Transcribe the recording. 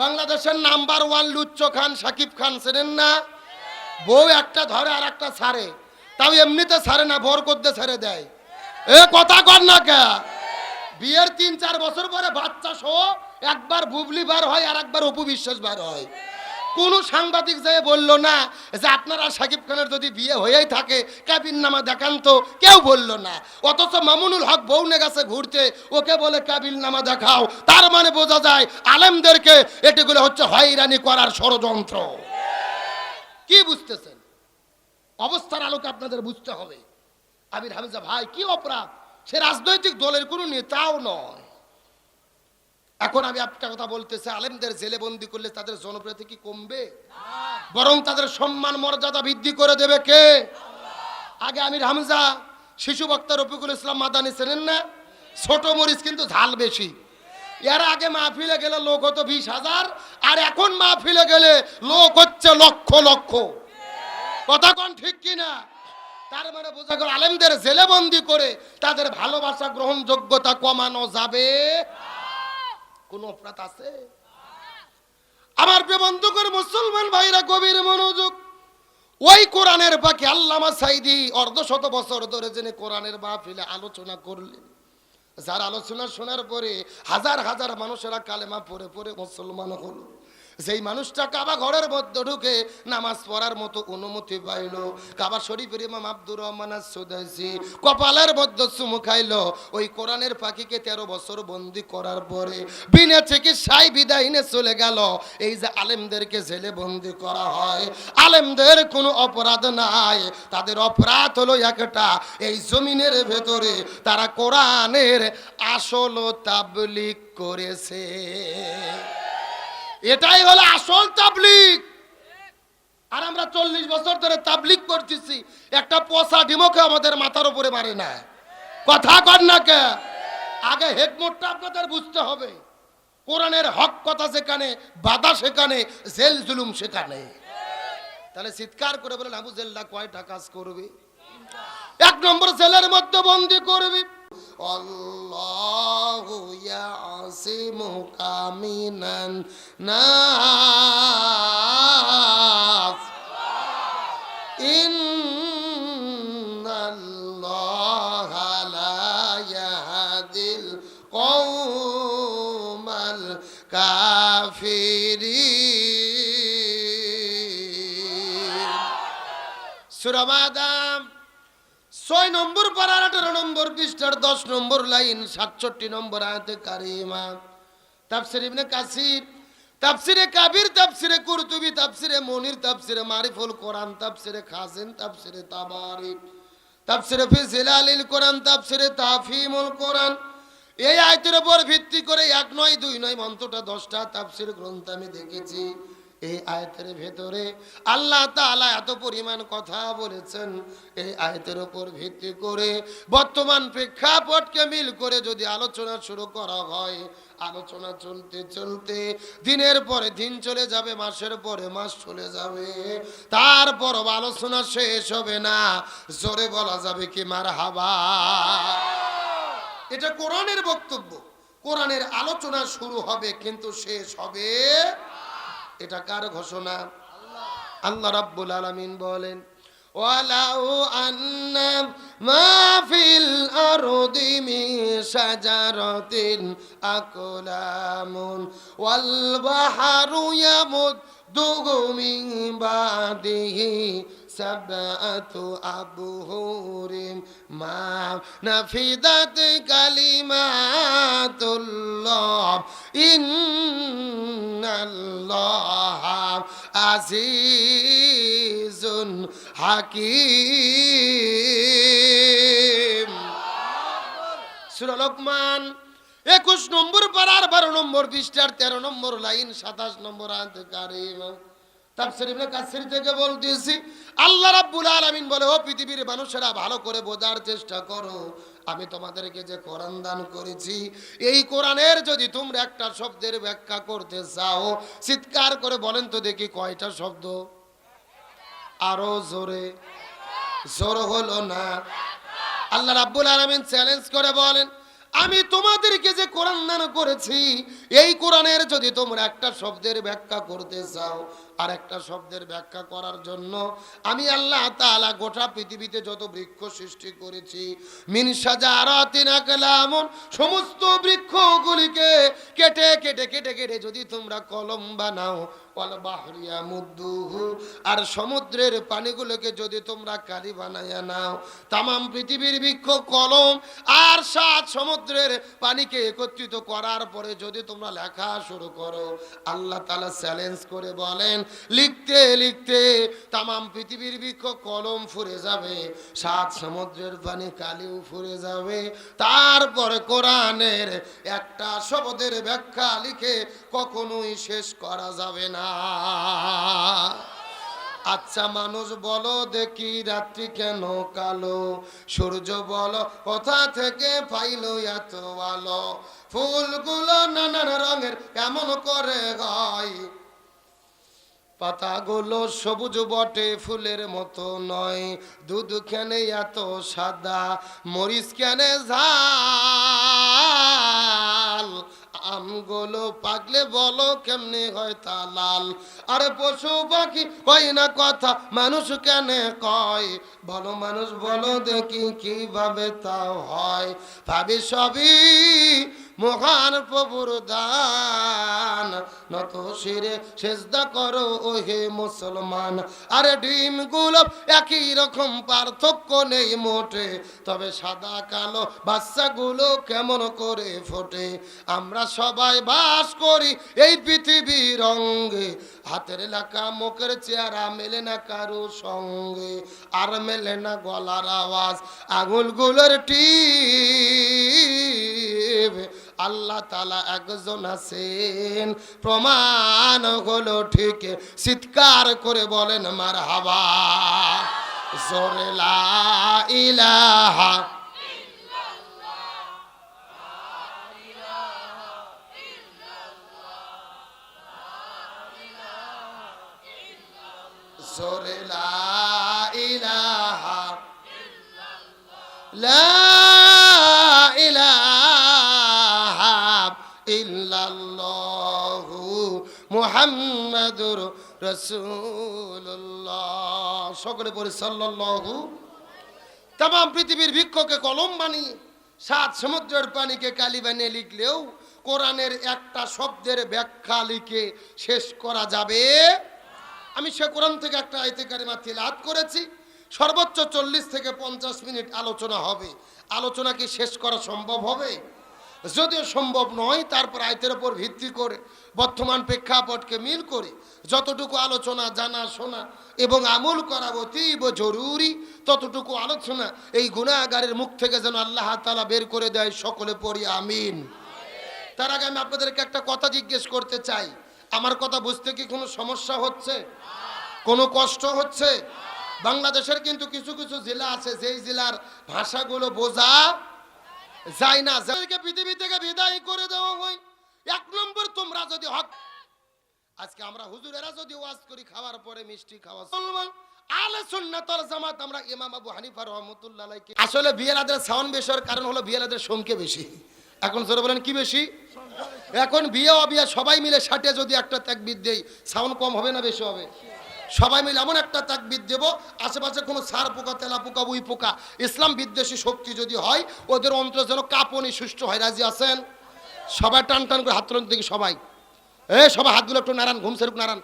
বাংলাদেশের number one লুচ্চ খান, সাকিব খান, চেনেন না? বউ একটা ধরে আর একটা ছাড়ে। তাও এমনিতে ছাড়ে না, ভোর করতে ছেড়ে দেয়। এ কথা কর না কে? বিয়ের তিন চার বছর পরে বাচ্চা সহ একবার বুবলি বার হয় আর একবার অপু বিশ্বাস বার হয়। কোন সাংবাদিক যেয়ে বলল না যে আপনারা সাকিব খানের যদি বিয়ে হয়েই থাকে কাবিন নামা দেখান তো কেউ বলল না। অথচ মামুনুল হক বউনে গেছে ঘুরতে, ওকে বলে কাবিল নামা দেখাও। তার মানে বোঝা যায় আলেমদেরকে এটিগুলো হচ্ছে হয়রানি করার ষড়যন্ত্র। কি বুঝতেছেন? অবস্থার আলোকে আপনাদের বুঝতে হবে। আমির হামিজা ভাই, কি অপরাধ? সে রাজনৈতিক দলের কোনো নেতাও নয়। এখন আমি একটা কথা বলতেছি, আলেমদের জেলে বন্দি করলে তাদের জনপ্রিয়তা কি কমবে? বরং তাদের সম্মান, মর্যাদা বৃদ্ধি করে দেবে কে? আগে আমির হামজা, শিশু বক্তা রফিকুল ইসলাম মাদানি চেনেন না? ছোট মরিচ কিন্তু ঝাল বেশি। এর আগে মাহফিলে গেলে লোক হতো বিশ হাজার, আর এখন মাহফিলে গেলে লোক হচ্ছে লক্ষ লক্ষ। কথা কোন ঠিক কিনা? তার মানে বোঝা গেল, আলেমদের জেলে বন্দি করে তাদের ভালোবাসা, গ্রহণযোগ্যতা কমানো যাবে। কোন অপরাধ আছে? আমার করে মুসলমান ভাইরা, গভীর মনোযোগ। ওই কোরআনের বাকি আল্লামা সাইদি অর্ধশত বছর ধরে যিনি কোরআনের মাহফিলে আলোচনা করলেন, যার আলোচনা শোনার পরে হাজার হাজার মানুষেরা কালেমা পরে পরে মুসলমান হলো। যেই মানুষটা কাবা ঘরের মধ্যে ঢুকে নামাজ পড়ার মতো অনুমতি পাইল। কাবা শরীফের ইমাম আব্দুর রহমান সুদাইসি কপালের মধ্যে চুমু খাইল। ওই কোরআনের পাখিকে তেরো বছর বন্দি করার পরে বিনা চিকিৎসায় বিদায় নিয়ে চলে গেল। এই যে আলেমদেরকে জেলে বন্দি করা হয়, আলেমদের কোনো অপরাধ নাই। তাদের অপরাধ হলো একটা, এই জমিনের ভেতরে তারা কোরআনের আসল তাবলিক করেছে। এটাই হলো আসল তাবলিক আর আমরা চল্লিশ বছর ধরে তাবলিক করতেছি। একটা পচা ডিমকে আমাদের মাথার উপরে মারে না। কথা কর না কে? আগে হেডমোটটা আপনাদের বুঝতে হবে। কোরআনের হক কথা সেখানে, বাধা সেখানে, জেল জুলুম সেখানে। তাহলে চিৎকার করে বলেন, আবু জেল্লা কয়টা কাজ করবে? এক নম্বর জেলের মধ্যে বন্দি করবি। আল্লাহু ইয়াসিমুকা মিনান নাস ইন্নাল্লাহা লা ইয়াহদিল কওমাল কাফিরিন সূরা মাদাম ছয় নম্বর পাড়ার আঠারো নম্বর পৃষ্ঠার দশ নম্বর লাইন, সাতষট্টি নম্বর আয়াতে কারিমা। তাফসির ইবনে কাসির, তাফসিরে কাবির, তাফসিরে কুরতুবি, তাফসিরে মনির, তাফসিরে মারিফুল কোরআন, তাফসিরে খাজিন তাফসিরে তাবারি, তাফসিরে ফি জিলালিল কোরআন, তাফসিরে তাফহিমুল কোরআন। এই আয়তের উপর ভিত্তি করে এক নয়, দুই নয় মন্ত্রটা দশটা তাফসির গ্রন্থ আমি দেখেছি। এই আয়তের ভেতরে আল্লাহ তাআলা এত পরিমাণ কথা বলেছেন। এই আয়তের ওপর ভিত্তি করে বর্তমান প্রেক্ষাপটকে মিল করে যদি আলোচনা শুরু করা হয়, আলোচনা চলতে চলতে দিনের পরে দিন চলে যাবে, মাসের পরে মাস চলে যাবে। তারপর আলোচনা শেষ হবে না। জোরে বলা যাবে কি মার হাবা এটা কোরআনের বক্তব্য। কোরআনের আলোচনা শুরু হবে, কিন্তু শেষ হবে এটা কার ঘোষণা? আল্লাহ রাব্বুল আলামিন বলেন, ওয়ালাউ আন্না মা ফিল আরদি মিন শাজারাতিন আকলামুন, ওয়াল বাহরু ইয়ামুদ্দুহু মিন বাদিহি সাবআতু আবহুরিম মা নাফিদাত কালিমাতুল্লাহ ইন্নাল্লাহ আজিজুন হাকিম। সূরা লোকমান, একুশ নম্বর পারার বারো নম্বর বিশটার তেরো নম্বর লাইন, সাতাশ নম্বর আয়াত কারিমা তাফসীর ইবনে কাসির থেকে বলতেছি, আল্লাহ রাব্বুল আলামিন বলে, ও পৃথিবীর মানুষেরা, ভালো করে বোঝার চেষ্টা করো। আমি তোমাদেরকে যে কোরআন দান করেছি, এই কোরআনের যদি তোমরা একটা শব্দের ব্যাখ্যা করতে চাও, চিৎকার করে বলেন তো দেখি কয়টা শব্দ। আরও জোরে। জোর হলো না। আল্লাহ রাব্বুল আলামিন চ্যালেঞ্জ করে বলেন, আমি তোমাদেরকে যে কোরআন দান করেছি এই কোরআনের যদি তোমরা একটা শব্দের ব্যাখ্যা করতে চাও, আর একটা শব্দের ব্যাখ্যা করার জন্য আমি আল্লাহ তালা গোটা পৃথিবীতে যত বৃক্ষ সৃষ্টি করেছি মিনসাজা আরাতিনা কালামন সমস্ত বৃক্ষগুলিকে কেটে কেটে কেটে কেটে যদি তোমরা কলম বানাও বাহরিয়া মুদ্দুহু আর সমুদ্রের পানিগুলোকে যদি তোমরা কালি বানাইয়া নাও, তামাম পৃথিবীর বৃক্ষ কলম আর সাত সমুদ্রের পানিকে একত্রিত করার পরে যদি তোমরা লেখা শুরু করো। আল্লাহ তালা চ্যালেঞ্জ করে বলেন, লিখতে লিখতে তামাম পৃথিবীর বৃক্ষ কলম ফুরে যাবে, সাত সমুদ্রের পানি কালিও ফুরে যাবে। তারপরে কোরআনের একটা শব্দের ব্যাখ্যা লিখে কখনোই শেষ করা যাবে না। আচ্ছা মানুষ বলো দেখি রাত্রি কেন কালো? সূর্য বলো, কোথা থেকে পাইলো এত আলো? ফুলগুলো নানান রঙের, কেমন করে হয়? পাতাগুলো সবুজ বটে, ফুলের মতো নয়। দুধ কেনে এত সাদা, মরিচ কেনে ঝাল। আমগুলো পাকলে বলো কেমনি হয় তা লাল। আরে পশু পাখি কই না কথা, মানুষ কেন কয়? বলো মানুষ, বলো দেখি কীভাবে তা হয়। ভাবি সবই মহান প্রভুর দান। নত শিরে সেজদা করো হে মুসলমান। আরে ডিমগুলো একই রকম, পার্থক্য নেই মোটে। তবে সাদা, কালো বাচ্চাগুলো কেমন করে ফোটে? আমরা সবাই বাস করি এই পৃথিবীর রঙ্গে হাতের লেখা, মুখের চেহারা মেলে না কারও সঙ্গে। আর মেলে না গলার আওয়াজ, আঙুলগুলোর টিপ। আল্লাহ তালা একজন আছেন। প্রমাণ হলো ঠিক। চিৎকার করে বলেন মার হাবা জোরে লা ইলাহা জোরে লা ইলাহা লা মুহাম্মাদুর রাসূলুল্লাহ। সকলে পড়ে সাল্লাল্লাহু। তাম পৃথিবীর বৃক্ষকে কলম বানিয়ে সাত সমুদ্রের পানিকে কালি বানিয়ে লিখলেও কোরআনের একটা শব্দের ব্যাখ্যা লিখে শেষ করা যাবে। আমি সে কোরআন থেকে একটা আয়তে কারিমা তিলাত করেছি। সর্বোচ্চ চল্লিশ থেকে পঞ্চাশ মিনিট আলোচনা হবে। আলোচনা কি শেষ করা সম্ভব হবে? যদিও সম্ভব নয়, তারপর আয়তের ওপর ভিত্তি করে বর্তমান প্রেক্ষাপটকে মিল করে যতটুকু আলোচনা, জানা, শোনা এবং আমল করা অতীব জরুরি, ততটুকু আলোচনা এই গুণাগারের মুখ থেকে যেন আল্লাহ তালা বের করে দেয়, সকলে পড়ি, আমিন। তার আগে আমি আপনাদেরকে একটা কথা জিজ্ঞেস করতে চাই। আমার কথা বুঝতে কি কোনো সমস্যা হচ্ছে? কোনো কষ্ট হচ্ছে? বাংলাদেশের কিন্তু কিছু কিছু জেলা আছে, যেই জেলার ভাষাগুলো বোঝা যায় না যাদেরকে পৃথিবী থেকে বিদায় করে দেওয়া হয়। এক নম্বর, তোমরা যদি হক আজকে আমরা হুজুরেরা যদি ওয়াজ করি, খাওয়ার পরে মিষ্টি খাওয়া মুসলমান আলে সুন্নাতল জামাত, আমরা ইমাম আবু হানিফা রহমতুল্লাহ আসলে বিয়েলাদের সাউন্ড বেশির কারণ হলো বিয়েলাদের সংখ্যা বেশি। এখন জোরে বলেন, কি বেশি? এখন বিয়ে অবিয়া সবাই মিলে ষাটে যদি একটা তাকবিদ দেই সাউন্ড কম হবে না বেশি হবে? সবাই মিলে এমন একটা তাকবিদ দেব, আশেপাশে কোনো সার পোকা, তেলা পোকা, উই পোকা। ইসলাম বিদ্বেষী শক্তি যদি হয়, ওদের অন্তর যেন কাপনি সুষ্ঠু হয়। রাজি আছেন? সবাই টান টান করে হাত তুলেন দেখি সবাই। এ, সবাই হাতগুলো একটু নারান ঘুম সেরুক নারান